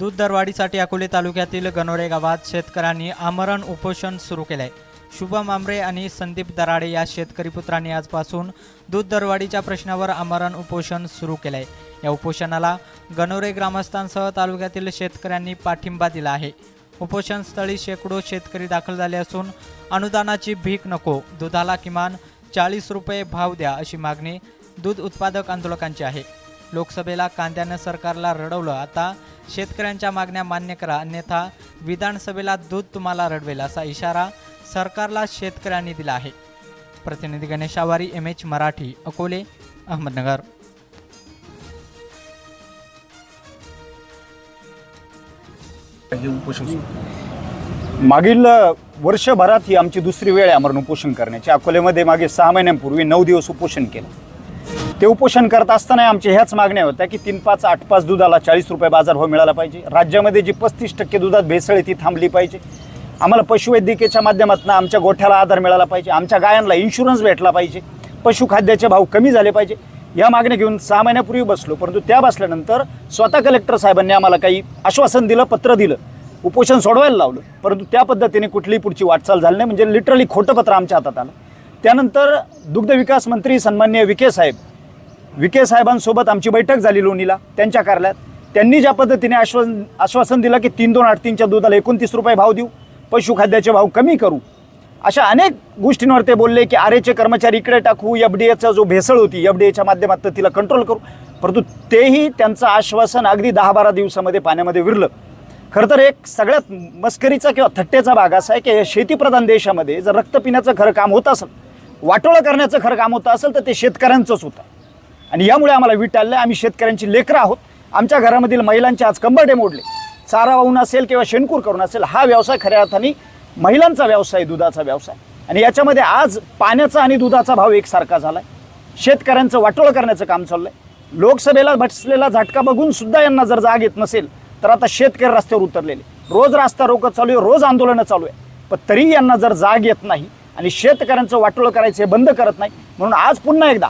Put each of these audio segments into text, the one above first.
दूध दरवाढीसाठी अकोले तालुक्यातील गणोरे गावात शेतकऱ्यांनी आमरण उपोषण सुरू केले आहे शुभम आमरे आणि संदीप दराडे या शेतकरी पुत्रांनी आजपासून दूध दरवाढीच्या प्रश्नावर आमरण उपोषण सुरू केले आहे या उपोषणाला गणोरे ग्रामस्थांसह तालुक्यातील शेतकऱ्यांनी पाठिंबा दिला आहे. उपोषणस्थळी शेकडो शेतकरी दाखल झाले असून अनुदानाची भीक नको दुधाला किमान चाळीस रुपये भाव द्या अशी मागणी दूध उत्पादक आंदोलकांची आहे. लोकसभेला कांद्यानं सरकारला रडवलं. आता शेतकऱ्यांच्या मागण्या मान्य करा. अन्यथा विधानसभेला दूध तुम्हाला रडवेल असा इशारा सरकारला शेतकऱ्यांनी दिला आहे. प्रतिनिधी गणेश आवारी एम एच मराठी अकोले अहमदनगर. मागील वर्षभरात ही आमची दुसरी वेळ आहे आमरण उपोषण करण्याची. अकोल्यामध्ये मागे सहा महिन्यांपूर्वी नऊ दिवस उपोषण केलं. ते उपोषण करत असताना आमच्या ह्याच मागण्या होत्या की तीन पाच आठ पाच दुधाला चाळीस रुपये बाजारभाव मिळाला पाहिजे. राज्यामध्ये जी पस्तीस टक्के दुधात भेसळ आहे ती थांबली पाहिजे. आम्हाला पशुवैद्यकीयच्या माध्यमातून आमच्या गोठ्याला आधार मिळाला पाहिजे. आमच्या गायांना इन्शुरन्स भेटला पाहिजे. पशुखाद्याचे भाव कमी झाले पाहिजे. या मागण्या घेऊन सहा महिन्यापूर्वी बसलो परंतु त्या बसल्यानंतर स्वतः कलेक्टर साहेबांनी आम्हाला काही आश्वासन दिलं पत्र दिलं. उपोषण सोडवायला लावलं. परंतु त्या पद्धतीने कुठलीही पुढची वाटचाल झाली नाही. म्हणजे लिटरली खोटं पत्र आमच्या हातात आलं. त्यानंतर दुग्ध विकास मंत्री सन्मान्य विखे साहेब विखे साहेबांसोबत आमची बैठक झाली लोणीला त्यांच्या कार्यालयात त्यांनी ज्या पद्धतीने आश्वासन आश्वासन दिलं की तीन दोन आठ तीनच्या दुधाला एकोणतीस रुपये भाव देऊ पशुखाद्याचे भाव कमी करू. अशा अनेक गोष्टींवर ते बोलले की आरेचे कर्मचारी इकडे टाकू एफ डी एचा जो भेसळ होती एफ डी एच्या माध्यमातून तिला कंट्रोल करू. परंतु तेही त्यांचं आश्वासन अगदी दहा बारा दिवसामध्ये पाण्यामध्ये विरलं. खरं तर एक सगळ्यात मस्करीचा किंवा थट्टेचा भाग असा आहे की या शेतीप्रधान देशामध्ये जर रक्त पिण्याचं खरं काम होत असेल वाटोळं करण्याचं खरं काम होतं असेल तर ते शेतकऱ्यांचंच होतं. आणि यामुळे आम्हाला वीट आलं आम्ही शेतकऱ्यांची लेकरं आहोत. आमच्या घरामधील महिलांचे आज कंबरडे मोडले. चारा वाहून असेल किंवा शेणकूर करून असेल हा व्यवसाय खऱ्या अर्थाने महिलांचा व्यवसाय दुधाचा व्यवसाय. आणि याच्यामध्ये आज पाण्याचा आणि दुधाचा भाव एकसारखा झाला आहे शेतकऱ्यांचं वाटोळं करण्याचं काम चाललं आहे लोकसभेला बसलेला झटका बघून सुद्धा यांना जर जाग येत नसेल तर आता शेतकरी रस्त्यावर उतरलेले. रोज रास्ता रोकत चालू आहे रोज आंदोलनं चालू आहे. पण तरी यांना जर जाग येत नाही आणि शेतकऱ्यांचं वाटोळं करायचं हे बंद करत नाही म्हणून आज पुन्हा एकदा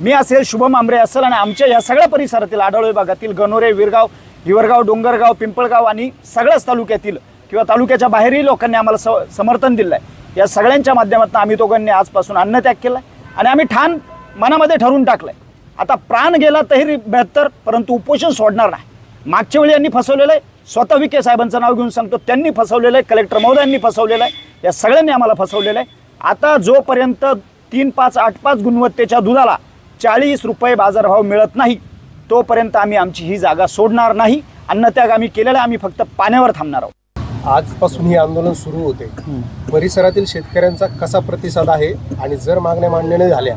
मी असेल शुभम आंबरे असेल आणि आमच्या या सगळ्या परिसरातील आढळवे भागातील गणोरे विरगाव हिवरगाव डोंगरगाव पिंपळगाव आणि सगळ्याच तालुक्यातील किंवा तालुक्याच्या बाहेरही लोकांनी आम्हाला स समर्थन दिलं आहे या सगळ्यांच्या माध्यमातून आम्ही दोघांनी आजपासून अन्नत्याग केला आहे आणि आम्ही ठाण मनामध्ये ठरवून टाकलं आहे आता प्राण गेला तरी बेहत्तर परंतु उपोषण सोडणार नाही. मागच्या वेळी यांनी फसवलेलं आहे. स्वतः विखे साहेबांचं नाव घेऊन सांगतो त्यांनी फसवलेलं आहे. कलेक्टर महोदयांनी फसवलेलं आहे. या सगळ्यांनी आम्हाला फसवलेलं आहे. आता जोपर्यंत तीन पाच आठ पाच गुणवत्तेच्या दुधाला चाळीस रुपये बाजारभाव मिळत नाही तोपर्यंत आम्ही आमची ही जागा सोडणार नाही. अन्नत्याग आम्ही केलेला आहे, आम्ही फक्त पाण्यावर थांबणार आहोत. आजपासून हे आंदोलन सुरू होते. परिसरातील शेतकऱ्यांचा कसा प्रतिसाद आहे आणि जर मागण्या मान्य नाही झाल्या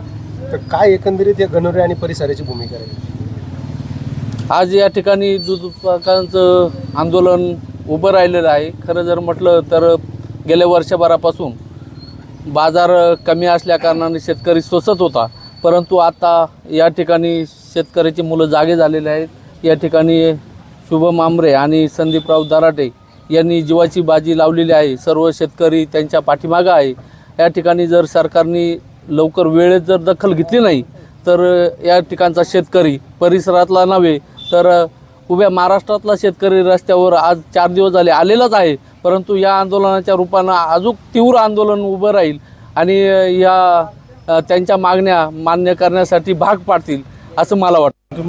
तर काय एकंदरीत या गणोरे आणि परिसराची भूमिका राहील? आज या ठिकाणी दूध उत्पादकांचं आंदोलन उभं राहिलेलं आहे. खरं जर म्हटलं तर गेल्या वर्षभरापासून बाजार कमी असल्याकारणाने शेतकरी स्वसत होता. परंतु आता या ठिकाणी शेतकऱ्याची मुलं जागे झालेले आहेत. या ठिकाणी शुभम आमरे आणि संदीपराव दराटे यांनी जीवाची बाजी लावलेली आहे. सर्व शेतकरी त्यांच्या पाठीमागं आहे. या ठिकाणी जर सरकारने लवकर वेळेत जर दखल घेतली नाही तर या ठिकाणचा शेतकरी परिसरातला नव्हे तर उभ्या महाराष्ट्रातला शेतकरी रस्त्यावर आज चार दिवस झाले आलेलाच आहे. परंतु या आंदोलनाच्या रूपानं अजून तीव्र आंदोलन उभं राहील आणि या त्यांच्या मागण्या मान्य करण्यासाठी भाग पाडतील असं मला वाटतं.